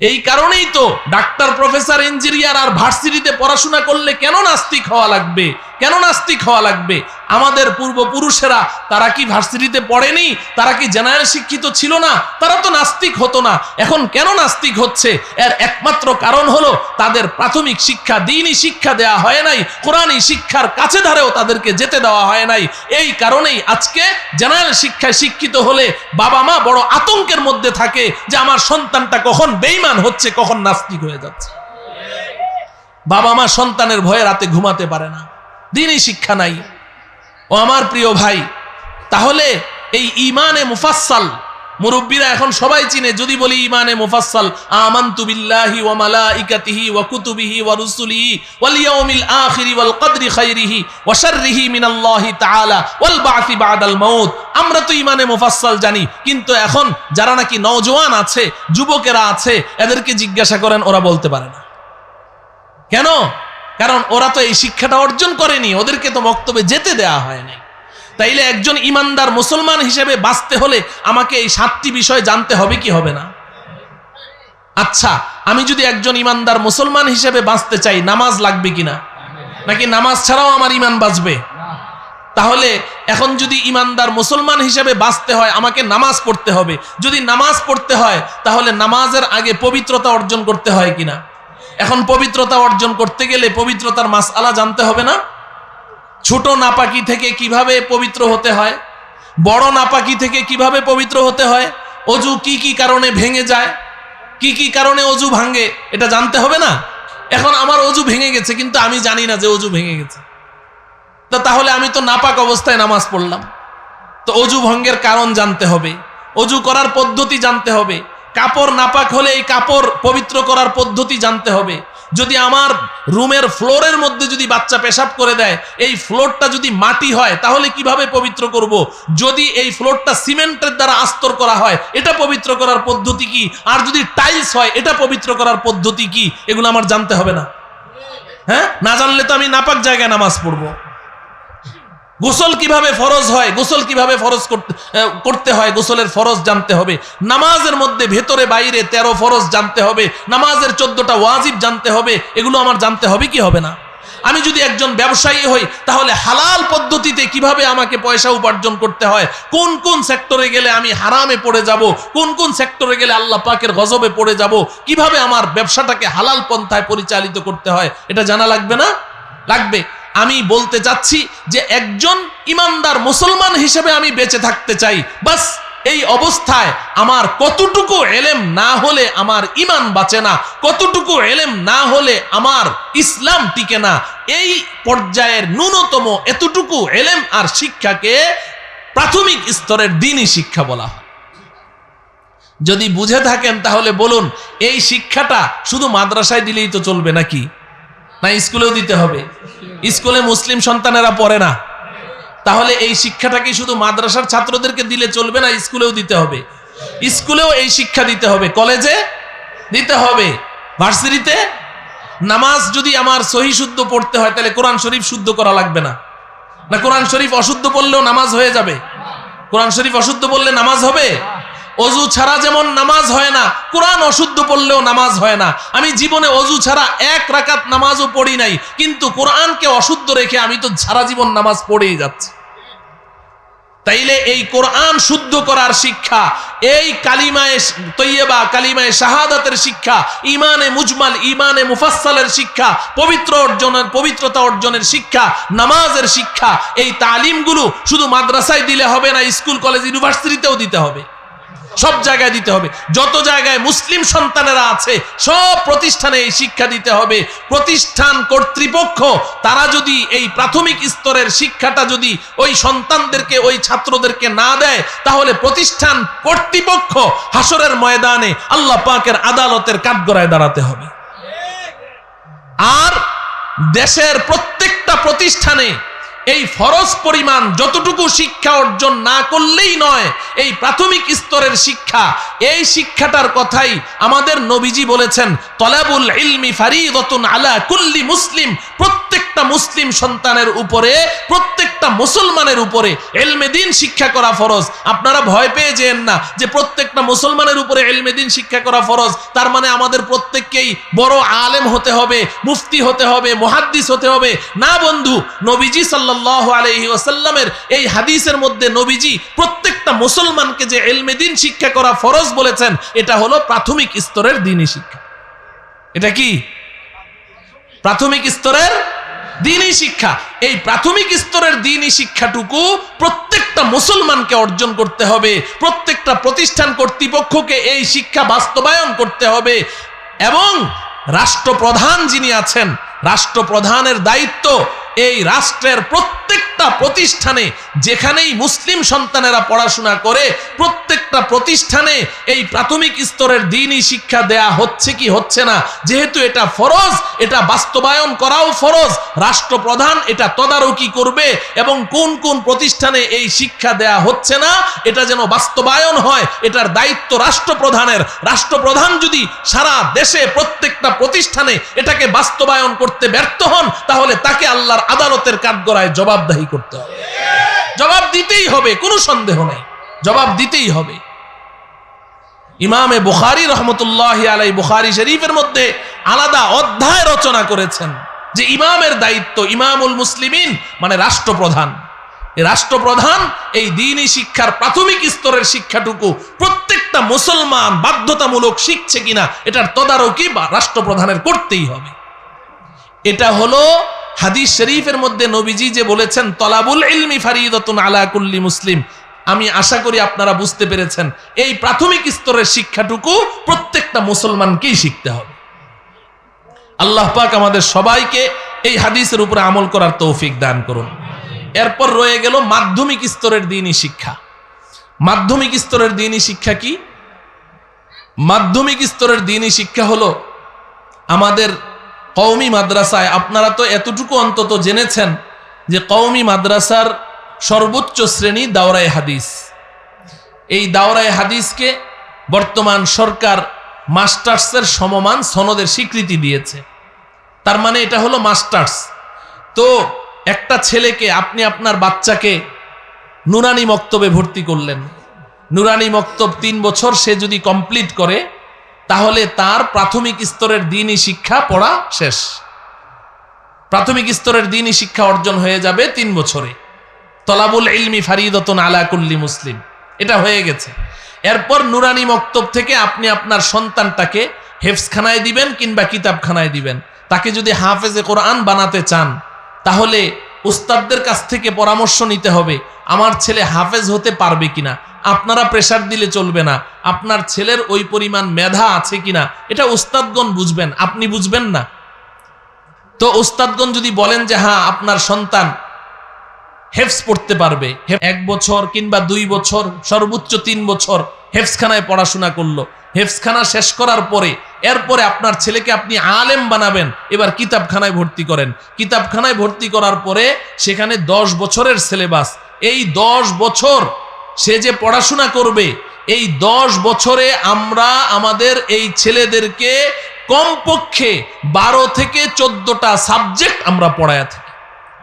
এই কারণেই তো ডাক্তার, প্রফেসর ইঞ্জিনিয়ার আর ভার্সিটিতে পড়াশোনা করলে কেন নাস্তিক হওয়া লাগবে? কেন নাস্তিক হওয়া লাগবে? আমাদের পূর্বপুরুষেরা, তারা কি ভার্সিটিতে পড়েনি? তারা কি জেনারেল শিক্ষিত ছিল না? তারা তো নাস্তিক হতো না। এখন কেন নাস্তিক হচ্ছে? এর একমাত্র কারণ হলো, তাদের প্রাথমিক শিক্ষা দিনই শিক্ষা দেয়া হয় নাই, কোরআনই শিক্ষার কাছে ধারেও তাদেরকে যেতে দেওয়া হয় নাই। এই কারণেই আজকে জেনারেল শিক্ষায় শিক্ষিত হলে বাবা মা বড় আতঙ্কের মধ্যে থাকে যে আমার সন্তানটা কখন বেইমান হচ্ছে, কখন নাস্তিক হয়ে যাচ্ছে। বাবা মা সন্তানের ভয়ে রাতে ঘুমাতে পারে না। দিনই শিক্ষা নাই। ও আমার প্রিয় ভাই, তাহলে এই ইমানে মুফাসসাল মুরব্বীরা এখন সবাই চিনে। যদি বলি ইমানে মুফাসসাল, আমানতু বিল্লাহি ওয়া মালাইকাতিহি ওয়া কুতুবিহি ওয়া রুসুলিহি ওয়াল ইয়াউমিল আখিরি ওয়াল কদরি খাইরিহি ওয়া শাররিহি মিনাল্লাহি তাআলা ওয়াল বা'থি বা'দাল মাউত। আমরা তো ইমানে মুফাসসাল জানি, কিন্তু এখন যারা নাকি নওজোয়ান আছে, যুবকেরা আছে, এদেরকে জিজ্ঞাসা করেন, ওরা বলতে পারে না। কেন? কারণ ওরা তো এই শিক্ষাটা অর্জন করেনি, ওদেরকে তো বক্তব্যে যেতে দেয়া হয় নাই। তাইলে একজন ইমানদার মুসলমান হিসেবে বাঁচতে হলে আমাকে এই সাতটি বিষয় জানতে হবে কি হবে না? আচ্ছা আমি যদি একজন ইমানদার মুসলমান হিসেবে বাঁচতে চাই, নামাজ লাগবে কিনা? নাকি নামাজ ছাড়াও আমার ইমান বাঁচবে? তাহলে এখন যদি ইমানদার মুসলমান হিসেবে বাঁচতে হয়, আমাকে নামাজ পড়তে হবে। যদি নামাজ পড়তে হয়, তাহলে নামাজের আগে পবিত্রতা অর্জন করতে হয় কিনা? এখন পবিত্রতা অর্জন করতে গেলে পবিত্রতার মাসআলা জানতে হবে না। ছোট নাপাকি থেকে কীভাবে পবিত্র হতে হয়, বড় নাপাকি থেকে কীভাবে পবিত্র হতে হয়, অজু কি কি কারণে ভেঙে যায়, কি কি কারণে অজু ভাঙে, এটা জানতে হবে না? এখন আমার অজু ভেঙে গেছে, কিন্তু আমি জানি না যে অজু ভেঙে গেছে। তা তাহলে আমি তো নাপাক অবস্থায় নামাজ পড়লাম। তো অজু ভঙ্গের কারণ জানতে হবে, অজু করার পদ্ধতি জানতে হবে কাপড় নাপাক হলে এই কাপড় পবিত্র করার পদ্ধতি জানতে হবে। যদি আমার রুমের ফ্লোরের মধ্যে যদি বাচ্চা পেশাব করে দেয়, এই ফ্লোরটা যদি মাটি হয়, তাহলে কীভাবে পবিত্র করব। যদি এই ফ্লোরটা সিমেন্টের দ্বারা আস্তর করা হয়, এটা পবিত্র করার পদ্ধতি কি? আর যদি টাইলস হয়, এটা পবিত্র করার পদ্ধতি কি? এগুলো আমার জানতে হবে না। হ্যাঁ? না জানলে তো আমি নাপাক জায়গায় নামাজ পড়ব। গোসল কীভাবে ফরজ হয়? গোসল কীভাবে ফরজ করতে হয়? গোসলের ফরজ জানতে হবে। নামাজের মধ্যে ভেতরে বাইরে তেরো ফরজ জানতে হবে। নামাজের চোদ্দটা ওয়াজিব জানতে হবে। এগুলো আমার জানতে হবে কি হবে না? আমি যদি একজন ব্যবসায়ী হই, তাহলে হালাল পদ্ধতিতে কীভাবে আমাকে পয়সা উপার্জন করতে হয়? কোন কোন সেক্টরে গেলে আমি হারামে পড়ে যাব? কোন কোন সেক্টরে গেলে আল্লাহ পাকের গজবে পড়ে যাব? কীভাবে আমার ব্যবসাটাকে হালাল পন্থায় পরিচালিত করতে হয়? এটা জানা লাগবে না? লাগবে। আমি বলতে চাচ্ছি যে একজন ইমানদার মুসলমান হিসেবে আমি বেঁচে থাকতে চাই। বাস এই অবস্থায় আমার কতটুকু এলেম না হলে আমার ইমান বাঁচে না, কতটুকু এলেম না হলে আমার ইসলাম টিকে না, এই পর্যায়ের ন্যূনতম এতটুকু এলেম আর শিক্ষাকে প্রাথমিক স্তরের দিনই শিক্ষা বলা হয়। যদি বুঝে থাকেন তাহলে বলুন, এই শিক্ষাটা শুধু মাদ্রাসায় দিলেই তো চলবে নাকি? না স্কুলেও দিতে হবে। স্কুলে মুসলিম সন্তানেরা পড়ে না। তাহলে এই শিক্ষাটা কি শুধু মাদ্রাসার ছাত্রদেরকে দিলে চলবে না স্কুলেও দিতে হবে? স্কুলেও এই শিক্ষা দিতে হবে। কলেজে দিতে হবে। ভার্সিটিতে? নামাজ যদি আমার সহি শুদ্ধ পড়তে হয়, তাহলে কোরআন শরীফ শুদ্ধ করা লাগবে না। না, কোরআন শরীফ অশুদ্ধ পড়লেও নামাজ হয়ে যাবে? কোরআন শরীফ অশুদ্ধ পড়লে নামাজ হবে? অজু ছাড়া যেমন নামাজ হয় না, কোরআন অশুদ্ধ পড়লেও নামাজ হয় না। আমি জীবনে অজু ছাড়া এক রাকাত নামাজও পড়ি নাই, কিন্তু কোরআনকে অশুদ্ধ রেখে আমি তো সারা জীবন নামাজ পড়েই যাচ্ছি। তাইলে এই কোরআন শুদ্ধ করার শিক্ষা, এই কালিমায়ে তৈয়বা, কালিমায়ে শাহাদাতের শিক্ষা ইমানে মুজমাল ইমানে মুফাসসালের শিক্ষা, পবিত্র অর্জনের, পবিত্রতা অর্জনের শিক্ষা, নামাজের শিক্ষা, এই তালিমগুলো শুধু মাদ্রাসায় দিলে হবে না, স্কুল, কলেজ, ইউনিভার্সিটিতেও দিতে হবে। সব জায়গায় দিতে হবে। যত জায়গায় মুসলিম সন্তানেরা আছে, সব প্রতিষ্ঠানে এই শিক্ষা দিতে হবে। প্রতিষ্ঠান কর্তৃপক্ষ, তারা যদি এই প্রাথমিক স্তরের শিক্ষাটা যদি ওই সন্তানদেরকে, ওই ছাত্রদেরকে না দেয়, তাহলে প্রতিষ্ঠান কর্তৃপক্ষ হাসরের ময়দানে আল্লাহ পাকের আদালতের কাঠগড়ায় দাঁড়াতে হবে। আর দেশের প্রত্যেকটা প্রতিষ্ঠানে এই ফরজ পরিমাণ যতটুকু শিক্ষা অর্জন না করলেই নয়, এই প্রাথমিক স্তরের শিক্ষা, এই শিক্ষাটার কথাই আমাদের নবীজি বলেছেন, তলাবুল ইলমি ফারিদতুন আলা কুল্লি মুসলিম। প্রত্যেক প্রত্যেকটা মুসলিম সন্তানের উপরে, প্রত্যেকটা মুসলমানের উপরে এলমে দিন শিক্ষা করা ফরজ। আপনারা ভয় পেয়ে যেন না যে প্রত্যেকটা মুসলমানের উপরে এলমে দিন শিক্ষা করা ফরজ। তার মানে আমাদের প্রত্যেককেই বড় আলেম হতে হবে, মুফতি হতে হবে, মুহাদ্দিস হতে হবে। না বন্ধু, নবীজি সাল্লাল্লাহু আলাইহি ওয়াসাল্লামের এই হাদিসের মধ্যে নবীজি প্রত্যেকটা মুসলমানকে যে এলমে দিন শিক্ষা করা ফরজ বলেছেন, এটা হলো প্রাথমিক স্তরের দিনই শিক্ষা। এটা কি? প্রাথমিক স্তরের দিনই শিক্ষা। এই প্রাথমিক স্তরের দিনই শিক্ষাটুকু প্রত্যেকটা মুসলমানকে অর্জন করতে হবে, প্রত্যেকটা প্রতিষ্ঠান কর্তৃপক্ষকে এই শিক্ষা বাস্তবায়ন করতে হবে এবং রাষ্ট্রপ্রধান যিনি আছেন, রাষ্ট্রপ্রধানের দায়িত্ব এই রাষ্ট্রের প্রত্যেকটা প্রতিষ্ঠানে যেখানেই মুসলিম সন্তানেরা পড়াশোনা করে, প্রত্যেকটা প্রতিষ্ঠানে এই প্রাথমিক স্তরের দিনই শিক্ষা দেয়া হচ্ছে কি হচ্ছে না? যেহেতু এটা ফরজ, এটা বাস্তবায়ন করাও ফরজ, রাষ্ট্রপ্রধান এটা তদারকি করবে এবং কোন কোন প্রতিষ্ঠানে এই শিক্ষা দেয়া হচ্ছে না, এটা যেন বাস্তবায়ন হয়, এটার দায়িত্ব রাষ্ট্রপ্রধানের। রাষ্ট্রপ্রধান যদি সারা দেশে প্রত্যেকটা প্রতিষ্ঠানে এটাকে বাস্তবায়ন করতে ব্যর্থ হন, তাহলে তাকে আল্লাহর আদালতের কাঠগড়ায় জবাবদাহি করতে হবে। জবাব দিতেই হবে, কোনো সন্দেহ নেই। জবাব দিতেই হবে। ইমামে বুখারি রহমতুল্লাহ আলাই বুখারি শরীফের মধ্যে আলাদা অধ্যায় রচনা করেছেন যে ইমামের দায়িত্ব ইমামুল মুসলিমিন মানে রাষ্ট্রপ্রধান। রাষ্ট্রপ্রধান এই দিনই শিক্ষার প্রাথমিক স্তরের শিক্ষাটুকু প্রত্যেকটা মুসলমান বাধ্যতামূলক শিখছে কিনা, এটার তদারকি বা রাষ্ট্রপ্রধানের করতেই হবে। এটা হলো হাদিস শরীফের মধ্যে নবীজি যে বলেছেন, তলাবুল ইলমি ফারিদতুন আলা কুল্লি মুসলিম। আমি আশা করি আপনারা বুঝতে পেরেছেন, এই প্রাথমিক স্তরের শিক্ষাটুকু প্রত্যেকটা মুসলমানকেই শিখতে হবে। আল্লাহ পাক আমাদের সবাইকে এই হাদিসের উপরে আমল করার তৌফিক দান করুন। এরপর রয়ে গেল মাধ্যমিক স্তরের দিনই শিক্ষা। মাধ্যমিক স্তরের দিনই শিক্ষা কি? মাধ্যমিক স্তরের দিনই শিক্ষা হলো আমাদের কওমি মাদ্রাসায়, আপনারা তো এতটুকু অন্তত জেনেছেন যে কওমি মাদ্রাসার সর্বোচ্চ শ্রেণি দাওরায় হাদিস। এই দাওরায় হাদিসকে বর্তমান সরকার মাস্টার্সের সমমান সনদের স্বীকৃতি দিয়েছে। তার মানে এটা হলো মাস্টার্স। তো একটা ছেলেকে আপনি আপনার বাচ্চাকে নুরানি মক্তবে ভর্তি করলেন। নুরানি মক্তব তিন বছর সে যদি কমপ্লিট করে তাহলে তার প্রাথমিক স্তরের দিনই শিক্ষা পড়া শেষ। প্রাথমিক স্তরের দিনই শিক্ষা অর্জন হয়ে যাবে তিন বছরে। তলাবুল ইলমি ফারিদতন আলা কুল্লি মুসলিম। এটা হয়ে গেছে। এরপর নুরানি মক্তব থেকে আপনি আপনার সন্তানটাকে হেফসখানায় দিবেন কিংবা কিতাবখানায় দিবেন। তাকে যদি হাফেজে কোরআন বানাতে চান, তাহলে উস্তাদদের কাছ থেকে পরামর্শ নিতে হবে, আমার ছেলে হাফেজ হতে পারবে কিনা। আপনারা প্রেসার দিলে চলবে না। আপনার ছেলের ওই পরিমাণ মেধা আছে কিনা, এটা উস্তাদগণ বুঝবেন। আপনি বুঝবেন না? তো উস্তাদগণ যদি বলেন যে হ্যাঁ আপনার সন্তান হেফস পড়তে পারবে। এক বছর কিংবা দুই বছর, সর্বোচ্চ তিন বছর হেফসখানায় পড়াশোনা করল। হেফসখানা শেষ করার পরে, এরপরে আপনার ছেলেকে আপনি আলেম বানাবেন। এবার কিতাবখানায় ভর্তি করেন। কিতাবখানায় ভর্তি করার পরে, সেখানে দশ বছরের সিলেবাস এই দশ বছর সে যে পড়াশোনা করবে, এই দশ বছরে আমরা আমাদের এই ছেলেদেরকে কমপক্ষে বারো থেকে চোদ্দটা সাবজেক্ট আমরা পড়ায় থাকি।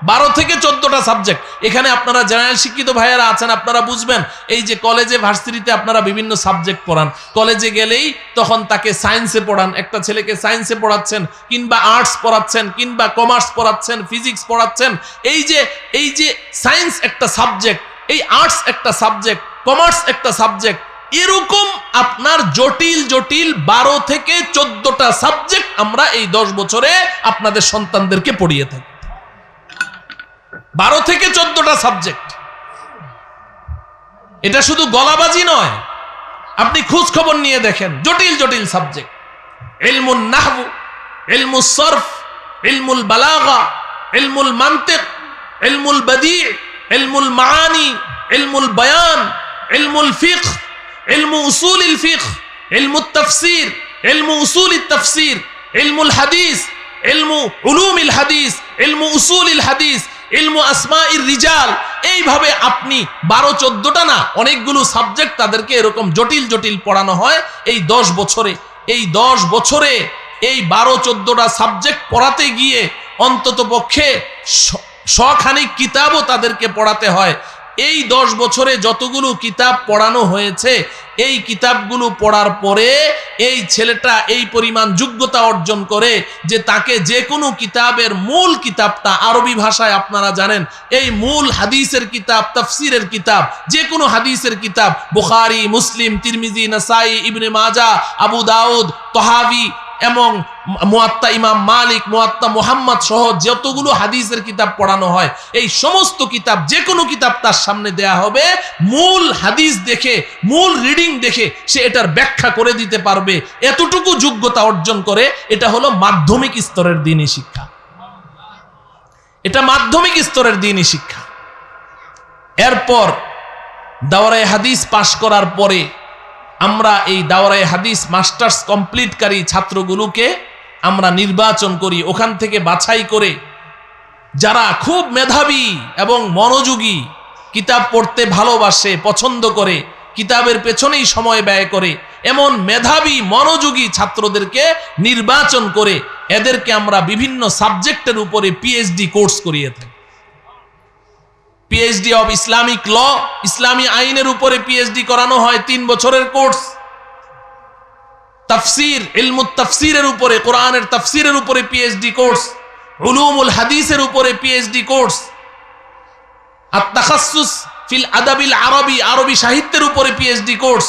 বারো থেকে চোদ্দটা সাবজেক্ট এখানে আপনারা জেনারেল শিক্ষিত ভাইয়েরা আছেন, আপনারা বুঝবেন, এই যে কলেজে ভার্সিটিতে আপনারা বিভিন্ন সাবজেক্ট পড়ান। কলেজে গেলেই তখন তাকে সায়েন্সে পড়ান। একটা ছেলেকে সায়েন্সে পড়াচ্ছেন, কিংবা আর্টস পড়াচ্ছেন, কিংবা কমার্স পড়াচ্ছেন ফিজিক্স পড়াচ্ছেন। এই যে এই যে সায়েন্স একটা সাবজেক্ট এই আর্টস একটা সাবজেক্ট কমার্স একটা সাবজেক্ট এরকম আপনার জটিল জটিল বারো থেকে চোদ্দটা সাবজেক্ট আমরা এই দশ বছরে আপনাদের সন্তানদেরকে পড়িয়ে থাকি। বারো থেকে চোদ্দটা সাবজেক্ট এটা শুধু গলাবাজি নয়, আপনি খোঁজ খবর নিয়ে দেখেন, জটিল জটিল সাবজেক্ট এলমুল নাহবু ইলমুল সরফ এলমুল বালাগা এলমুল মান্তিক, ইলমুল বদি। ইলমুল মাআনি, ইলমুল বয়ান, ইলমুল ফিক ইলমু উসুল ফিক ইলমু তাফসির, ইলমু উসুল তাফসির, ইলমুল হাদিস, ইলমু উলুমিল হাদিস, ইলমু উসুলিল হাদিস, ইলমু আসমা রিজাল। এইভাবে আপনি বারো, চোদ্দটা না অনেকগুলো সাবজেক্ট তাদেরকে এরকম জটিল জটিল পড়ানো হয় এই দশ বছরে। এই দশ বছরে এই বারো, চোদ্দটা সাবজেক্ট পড়াতে গিয়ে অন্তত পক্ষে শখানিক কিতাবও তাদেরকে পড়াতে হয়। এই দশ বছরে যতগুলো কিতাব পড়ানো হয়েছে, এই কিতাবগুলো পড়ার পরে এই ছেলেটা এই পরিমাণ যোগ্যতা অর্জন করে যে তাকে যে কোনো কিতাবের মূল কিতাবটা আরবি ভাষায় আপনারা জানেন, এই মূল হাদিসের কিতাব, তফসিরের কিতাব যে কোনো হাদিসের কিতাব, বুখারি, মুসলিম, তিরমিজি, নাসাই, ইবনে মাজা আবু দাউদ, তহাবি এবং মুয়াত্তা ইমাম মালিক, মুয়াত্তা মোহাম্মদ সহ যতগুলো হাদিসের কিতাব পড়ানো হয়, এই সমস্ত কিতাব যে কোনো কিতাব তার সামনে দেয়া হবে। মূল হাদিস দেখে, মূল রিডিং দেখে সে এটার ব্যাখ্যা করে দিতে পারবে। এতটুকু যোগ্যতা অর্জন করে এটা হলো মাধ্যমিক স্তরের দিনই শিক্ষা। এটা মাধ্যমিক স্তরের দিনই শিক্ষা। এরপর দাওরায় হাদিস পাশ করার পরে আমরা এই দাওরায় হাদিস মাস্টার্স কমপ্লিটকারী ছাত্রগুলোকে আমরা নির্বাচন করি, ওখান থেকে বাছাই করে। যারা খুব মেধাবী এবং মনোযোগী, কিতাব পড়তে ভালোবাসে, পছন্দ করে, কিতাবের পেছনেই সময় ব্যয় করে, এমন মেধাবী, মনোযোগী ছাত্রদেরকে নির্বাচন করে, এদেরকে আমরা বিভিন্ন সাবজেক্টের উপরে পিএইচডি কোর্স করিয়ে থাকি। পিএইচডি অফ ইসলামিক ল ইসলামী আইনের উপরে পিএইচডি করানো হয় তিন বছরের কোর্স। তাফসির ইলমুত তাফসিরের উপরে, কোরআনের তাফসিরের উপরে পিএইচডি কোর্স, উলুমুল হাদিসের উপরে পিএইচডি কোর্স। আর তাখাসুস ফিল আদাবিল আরবি আরবি সাহিত্যের উপরে পিএইচডি কোর্স।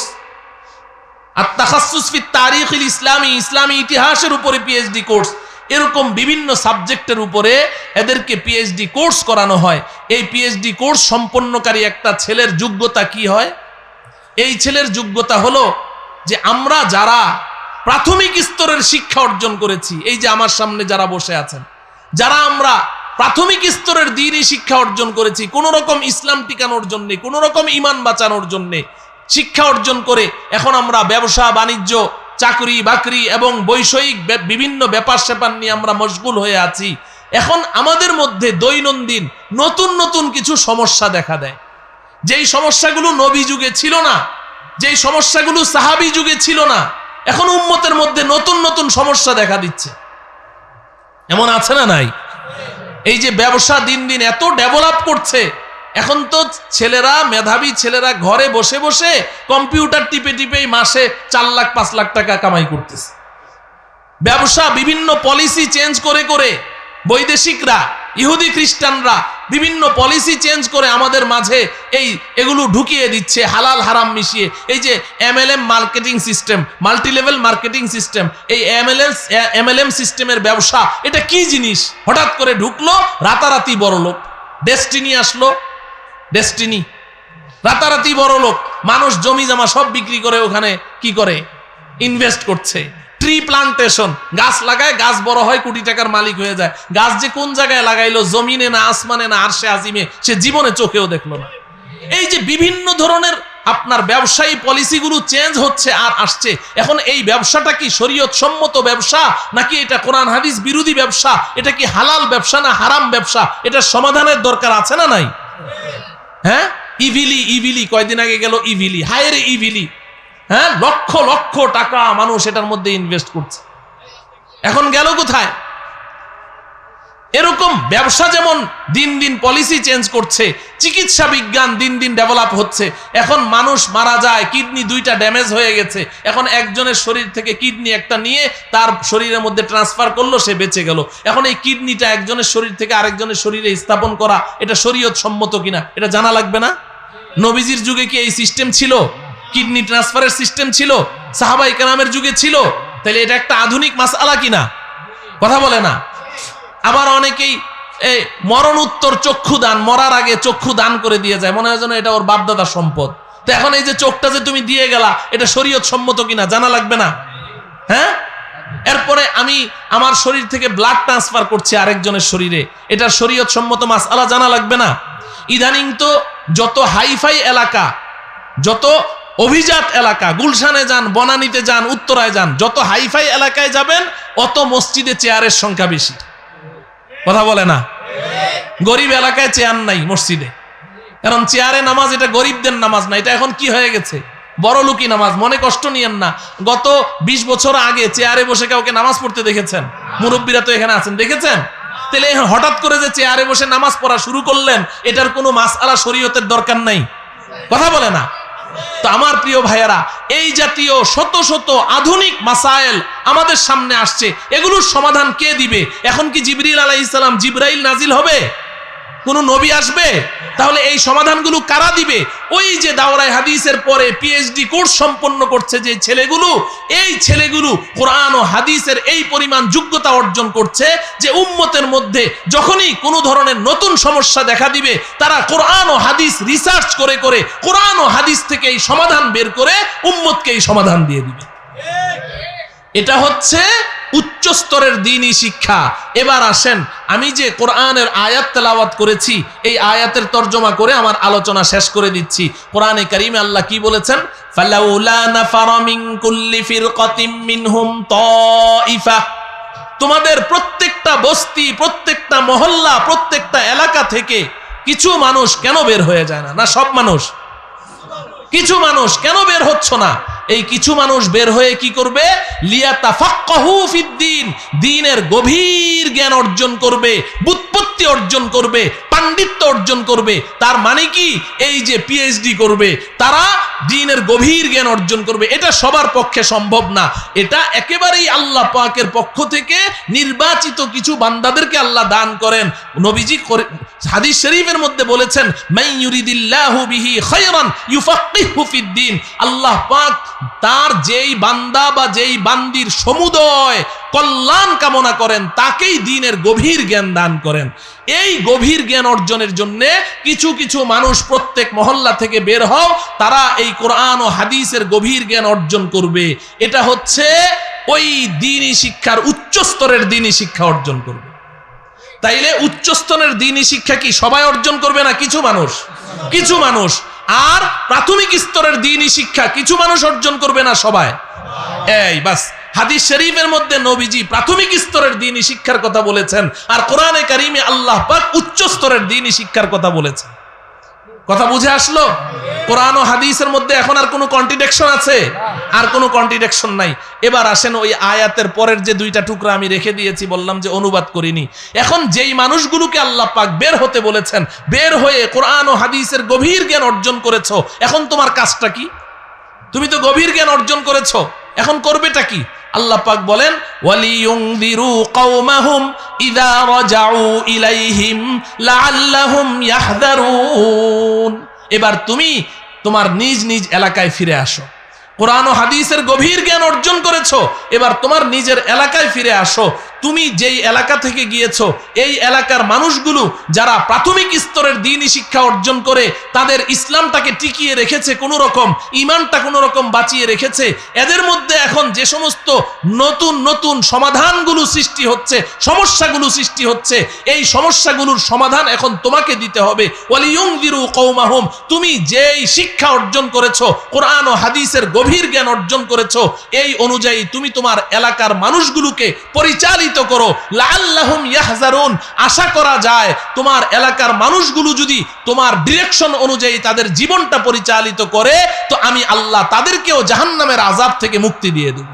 আর তাখাসুস ফিল তারিখিল ইসলামী ইসলামী ইতিহাসের উপরে পিএইচডি কোর্স। এরকম বিভিন্ন সাবজেক্টের উপরে এদেরকে পিএইচডি কোর্স করানো হয়। এই পিএইচডি কোর্স সম্পন্নকারী একটা ছেলের যোগ্যতা কি হয়? এই ছেলের যোগ্যতা হলো যে আমরা যারা প্রাথমিক স্তরের শিক্ষা অর্জন করেছি, এই যে আমার সামনে যারা বসে আছেন, যারা আমরা প্রাথমিক স্তরের দিনই শিক্ষা অর্জন করেছি কোনো রকম ইসলাম টিকানোর জন্যে কোন রকম ইমান বাঁচানোর জন্যে শিক্ষা অর্জন করে এখন আমরা ব্যবসা, বাণিজ্য চাকরি, বাকরি এবং বৈষয়িক বিভিন্ন ব্যাপার স্যাপার নিয়ে আমরা মশগুল হয়ে আছি। এখন আমাদের মধ্যে দৈনন্দিন নতুন নতুন কিছু সমস্যা দেখা দেয়। যেই সমস্যাগুলো নবী যুগে ছিল না, যেই সমস্যাগুলো সাহাবি যুগে ছিল না, এখন উম্মতের মধ্যে নতুন নতুন সমস্যা দেখা দিচ্ছে। এমন আছে না নাই? এই যে ব্যবসা দিন দিন এত ডেভেলপ করছে এখন তো ছেলেরা, মেধাবী ছেলেরা ঘরে বসে বসে কম্পিউটার টিপে টিপেই মাসে চার লাখ, পাঁচ লাখ টাকা কামাই করতেছে। ব্যবসা, বিভিন্ন পলিসি চেঞ্জ করে করে বৈদেশিকরা, ইহুদি খ্রিস্টানরা বিভিন্ন পলিসি চেঞ্জ করে আমাদের মাঝে এই এগুলো ঢুকিয়ে দিচ্ছে, হালাল হারাম মিশিয়ে। এই যে MLM marketing system multi level marketing system, এই এমএলএম এমএলএম সিস্টেমের ব্যবসা, এটা কি জিনিস? হঠাৎ করে ঢুকলো, রাতারাতি বড় লোক ডেস্টিনি আসলো ডেস্টিনি রাতারাতি বড় লোক, মানুষ জমি জমা সব বিক্রি করে, ওখানে কি করে? ইনভেস্ট করছে। ট্রি প্লান্টেশন গাছ লাগায়, গাছ বড় হয়, কোটি টাকার মালিক হয়ে যায়। গাছ যে কোন জায়গায় লাগাইলো, জমিনে না, আসমানে না, আরশে আজিমে, সে জীবনে চোখেও দেখল না। এই যে বিভিন্ন ধরনের আপনার ব্যবসায়ী পলিসিগুলো চেঞ্জ হচ্ছে আর আসছে, এখন এই ব্যবসাটা কি শরীয়ত সম্মত ব্যবসা, নাকি এটা কোরআন, হাদিস বিরোধী ব্যবসা, এটা কি হালাল ব্যবসা না হারাম ব্যবসা, এটা সমাধানের দরকার আছে না নাই? হ্যাঁ? ইভিলি ইভিলি, কয়দিন আগে গেল ইভিলি। হায়রে ইভিলি। হ্যাঁ? লক্ষ লক্ষ টাকা মানুষ এটার মধ্যে ইনভেস্ট করছে। এখন গেল কোথায়? এরকম ব্যবসা যেমন দিন দিন পলিসি চেঞ্জ করছে, চিকিৎসা বিজ্ঞান দিন দিন ডেভেলপ হচ্ছে, এখন মানুষ মারা যায় কিডনি দুইটা ড্যামেজ হয়ে গেছে, এখন একজনের শরীর থেকে কিডনি একটা নিয়ে তার শরীরের মধ্যে ট্রান্সফার করল, সে বেঁচে গেল। এখন এই কিডনিটা একজনের শরীর থেকে আরেকজনের শরীরে স্থাপন করা, এটা শরীয়ত সম্মত কিনা, এটা জানা লাগবে না? নবীজির যুগে কি এই সিস্টেম ছিল? কিডনি ট্রান্সফারের সিস্টেম ছিল? সাহাবাই কালামের যুগে ছিল? তাহলে এটা একটা আধুনিক মাসালা কিনা? কথা বলে না। আবার অনেকেই এই মরণ উত্তর চক্ষু দান, মরার আগে চক্ষু দান করে দিয়ে যায়। মনে হয় যেন এটা ওর বাপদাদার সম্পদ। তো এখন এই যে চোখটা যে তুমি দিয়ে গেলা, এটা শরীয়ত সম্মত কিনা জানা লাগবে না? হ্যাঁ? এরপরে আমি আমার শরীর থেকে ব্লাড ট্রান্সফার করছি আরেকজনের শরীরে। এটা শরীয়ত সম্মত মাস আলা জানা লাগবে না? ইদানিং তো যত হাইফাই এলাকা, যত অভিজাত এলাকা, গুলশানে যান, বনানীতে যান, উত্তরায় যান, যত হাইফাই এলাকায় যাবেন, অত মসজিদে চেয়ারের সংখ্যা বেশি। কথা বলে না। গরিব এলাকায় চেয়ার নাই মসজিদে। কারণ চেয়ারে নামাজ এটা গরিবদের নামাজ না, এটা এখন কি হয়ে গেছে? বড় লুকি নামাজ, মনে কষ্ট নিয়েন না। গত ২০ বছর আগে চেয়ারে বসে কাউকে নামাজ পড়তে দেখেছেন? মুরব্বীরা তো এখানে আছেন, দেখেছেন? তাহলে হঠাৎ করে যে চেয়ারে বসে নামাজ পড়া শুরু করলেন, এটার কোনো মাস আলা শরীয়তের দরকার নাই। কথা বলে না। তো আমার প্রিয় ভাইয়েরা, এই জাতীয় শত শত আধুনিক মাসায়েল আমাদের সামনে আসছে। এগুলোর সমাধান কে দিবে? এখন কি জিবরিল আলাইহিস সালাম জিব্রাইল নাজিল হবে? কোন নবী আসবে? তাহলে এই সমাধানগুলো কারা দিবে? ওই যে দাওরাই হাদিসের পরে পিএইচডি কোর্স সম্পন্ন করছে যে ছেলেগুলো, এই ছেলেগুলো কোরআন ও হাদিসের এই পরিমাণ যোগ্যতা অর্জন করছে যে উম্মতের মধ্যে যখনই কোনো ধরনের নতুন সমস্যা দেখা দিবে, তারা কোরআন ও হাদিস রিসার্চ করে করে কোরআন ও হাদিস থেকে এই সমাধান বের করে উম্মতকে এই সমাধান দিয়ে দিবে। এটা হচ্ছে উচ্চ স্তরের দিনই শিক্ষা। এবার আসেন, আমি যে কোরআনের আয়াত তেলাওয়াত করেছি, এই আয়াতের তর্জমা করে আমার আলোচনা শেষ করে দিচ্ছি। কোরআনে কারিমে আল্লাহ কি বলেছেন? তোমাদের প্রত্যেকটা বস্তি, প্রত্যেকটা মহল্লা, প্রত্যেকটা এলাকা থেকে কিছু মানুষ কেন বের হয়ে যায় না? না, সব মানুষ। কিছু মানুষ কেন বের হচ্ছ না? এই কিছু মানুষ বের হয়ে কি করবে? দ্বীনের গভীর জ্ঞান অর্জন করবে, বুৎপত্তি অর্জন করবে, পাণ্ডিত্য অর্জন করবে। তার মানে কি? এই যে পিএইচডি করবে, তারা দ্বীনের গভীর জ্ঞান অর্জন করবে। এটা সবার পক্ষে সম্ভব না। এটা একেবারেই আল্লাহ পাকের পক্ষ থেকে নির্বাচিত কিছু বান্দাদেরকে আল্লাহ দান করেন। নবীজি হাদিস শরীফের মধ্যে বলেছেন বিহি খায়রান ইউফাক্কিহু ফিদ্দিন আল্লাহ পাক তার যেই বান্দা বা যেই বান্দির সমুদয় কল্যাণ কামনা করেন, তাকেই দিনের গভীর জ্ঞান দান করেন। এই গভীর জ্ঞান অর্জনের জন্য কিছু কিছু মানুষ প্রত্যেক মহল্লা থেকে বের হও, তারা এই কোরআন ও হাদিসের গভীর জ্ঞান অর্জন করবে। এটা হচ্ছে ওই দিনই শিক্ষার উচ্চ স্তরের দিনই শিক্ষা অর্জন করবে। তাইলে উচ্চ স্তরের দিনই শিক্ষা কি সবাই অর্জন করবে না কিছু মানুষ? কিছু মানুষ। আর প্রাথমিক স্তরের দিনই শিক্ষা কিছু মানুষ অর্জন করবে না সবাই? এই, বাস। হাদিস শরীফের মধ্যে নবীজি প্রাথমিক স্তরের দিনই শিক্ষার কথা বলেছেন। আর কোরআনে কারিমে আল্লাহ পাক উচ্চ স্তরের দিনই শিক্ষার কথা বলেছেন। কথা বুঝে আসলো? কোরআন ও হাদিসের মধ্যে এখন আর কোনো কন্ট্রিডিকশন আছে? আর কোনো কন্ট্রিডিকশন নাই। এবার আসেন ওই আয়াতের পরের যে দুইটা টুকরা আমি রেখে দিয়েছি, বললাম যে অনুবাদ করিনি। এখন যেই মানুষগুলোকে আল্লাহ পাক বের হতে বলেছেন, বের হয়ে কোরআন ও হাদিসের গভীর জ্ঞান অর্জন করেছ, এখন তোমার কাজটা কি? তুমি তো গভীর জ্ঞান অর্জন করেছ, এখন করবেটা কি? আল্লাহ পাক বলেন ওয়ালিয়ুনদিরু কওমাহুম ইযা রাজাউ ইলাইহিম লাআল্লাহুম ইয়াহদারুন। এবার তুমি তোমার নিজ নিজ এলাকায় ফিরে আসো। কোরআন ও হাদিসের গভীর জ্ঞান অর্জন করেছ, এবার তোমার নিজের এলাকায় ফিরে আসো। তুমি যেই এলাকা থেকে গিয়েছো, এই এলাকার মানুষগুলো যারা প্রাথমিক স্তরের দিনই শিক্ষা অর্জন করে, তাদের ইসলামটাকে টিকিয়ে রেখেছে কোনো রকম ইমানটা কোনো রকম বাঁচিয়ে রেখেছে। এদের মধ্যে এখন যে সমস্ত নতুন নতুন সমাধানগুলো সৃষ্টি হচ্ছে, সমস্যাগুলো সৃষ্টি হচ্ছে, এই সমস্যাগুলোর সমাধান এখন তোমাকে দিতে হবে। ওয়ালিয়ুনদিরু কওমাহুম, তুমি যেই শিক্ষা অর্জন করেছ, কোরআন ও হাদিসের গভীর জ্ঞান অর্জন করেছ, এই অনুযায়ী তুমি তোমার এলাকার মানুষগুলোকে পরিচালিত করো। লাল্লাহম ইয়াহজারুন। আশা করা যায়, তোমার এলাকার মানুষগুলো যদি তোমার ডিরেকশন অনুযায়ী তাদের জীবনটা পরিচালিত করে, তো আমি আল্লাহ তাদেরকেও জাহান্নামের আজাব থেকে মুক্তি দিয়ে দেব।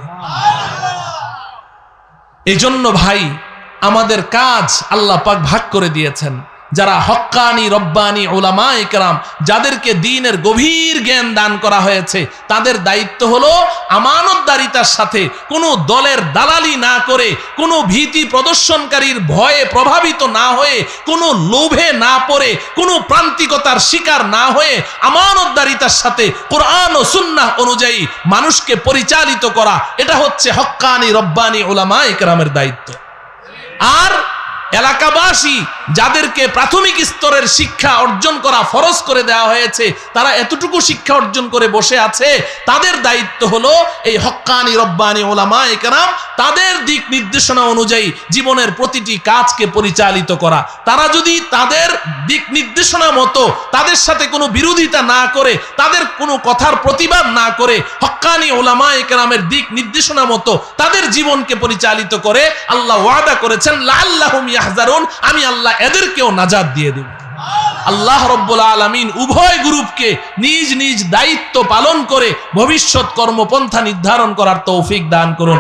এই জন্য ভাই, আমাদের কাজ আল্লাহ পাক ভাগ করে দিয়েছেন। যারা হক্কানি, রব্বানি ওলামা একরাম যাদেরকে দিনের গভীর জ্ঞান দান করা হয়েছে, তাদের দায়িত্ব হলো আমানতদারিতার সাথে কোনো দলের দালালি না করে, কোনো ভীতি প্রদর্শনকারীর ভয়ে প্রভাবিত না হয়ে, কোনো লোভে না পড়ে, কোনো প্রান্তিকতার শিকার না হয়ে আমানতদারিতার সাথে কোরআন ও সুন্নাহ অনুযায়ী মানুষকে পরিচালিত করা, এটা হচ্ছে হক্কানি, রব্বানি ওলামা একরামের দায়িত্ব। আর এলাকাবাসী যাদেরকে প্রাথমিক স্তরের শিক্ষা অর্জন করা ফরজ করে দেওয়া হয়েছে, তারা এতটুকু শিক্ষা অর্জন করে বসে আছে, তাদের দায়িত্ব হলো এই হক্কানি রব্বানি ওলামা একরাম তাদের দিক নির্দেশনা অনুযায়ী জীবনের প্রতিটি কাজকে পরিচালিত করা। তারা যদি তাদের দিক নির্দেশনা মতো তাদের সাথে কোনো বিরোধিতা না করে, তাদের কোনো কথার প্রতিবাদ না করে হক্কানি ওলামা একরামের দিক নির্দেশনা মতো তাদের জীবনকে পরিচালিত করে, আল্লাহ ওয়াদা করেছেন লাল্লাহুম ইয়াহজারুন আমি আল্লাহ এদেরকেও নাজাদ দিয়ে দেব। আল্লাহ রব্বুল আলমিন উভয় গ্রুপকে নিজ নিজ দায়িত্ব পালন করে ভবিষ্যৎ কর্মপন্থা নির্ধারণ করার তৌফিক দান করুন।